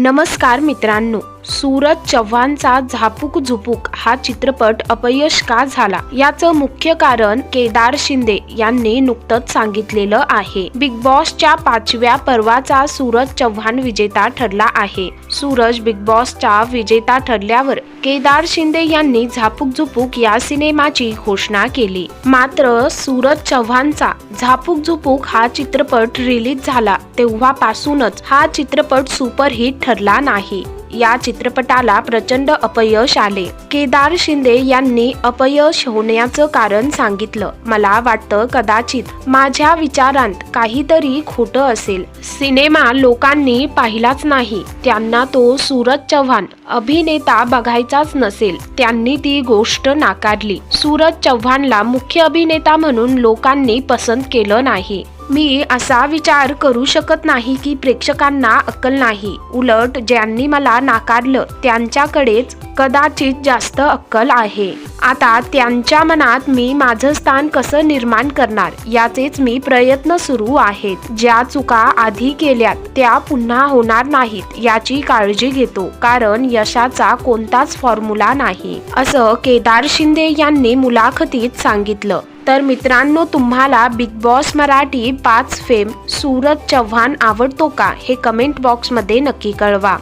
नमस्कार मित्रांनो. सूरज चव्हाणचा झापूक झुपूक हा चित्रपट अपयश का झाला? याचं मुख्य कारण केदार शिंदे यांनी नुकतंच सांगितलेलं आहे. बिग बॉसच्या पाचव्या पर्वाचा सूरज चव्हाण विजेता ठरला आहे. सूरज बिग बॉसचा विजेता ठरल्यावर केदार शिंदे यांनी झापूक झुपूक या सिनेमाची घोषणा केली. मात्र सूरज चव्हाणचा झापूक झुपूक हा चित्रपट रिलीज झाला तेव्हापासूनच हा चित्रपट सुपरहिट ठरला नाही. या चित्रपटाला प्रचंड अपयश आले. केदार शिंदे यांनी अपयश होण्याचं कारण सांगितलं. मला वाटतं कदाचित माझ्या विचारांत काहीतरी खोटं असेल. सिनेमा लोकांनी पाहिलाच नाही. त्यांना तो सूरज चव्हाण अभिनेता बघायचाच नसेल. त्यांनी ती गोष्ट नाकारली. सूरज चव्हाणला मुख्य अभिनेता म्हणून लोकांनी पसंत केलं नाही. मी असा विचार करू शकत नाही की प्रेक्षकांना अक्कल नाही. उलट ज्यांनी मला नाकारलं त्यांच्याकडेच कदाचित जास्त अक्कल आहे. आता त्यांच्या मनात मी माझं स्थान कसं निर्माण करणार याचेच मी प्रयत्न सुरू आहेत. ज्या चुका आधी केल्यात त्या पुन्हा होणार नाहीत याची काळजी घेतो. कारण यशाचा कोणताच फॉर्म्युला नाही. असं केदार शिंदे यांनी मुलाखतीत सांगितलं. तर मित्रांनो तुम्हाला बिग बॉस मराठी पाच फेम सूरज चव्हाण आवडतो का हे कमेंट बॉक्समध्ये नक्की कळवा.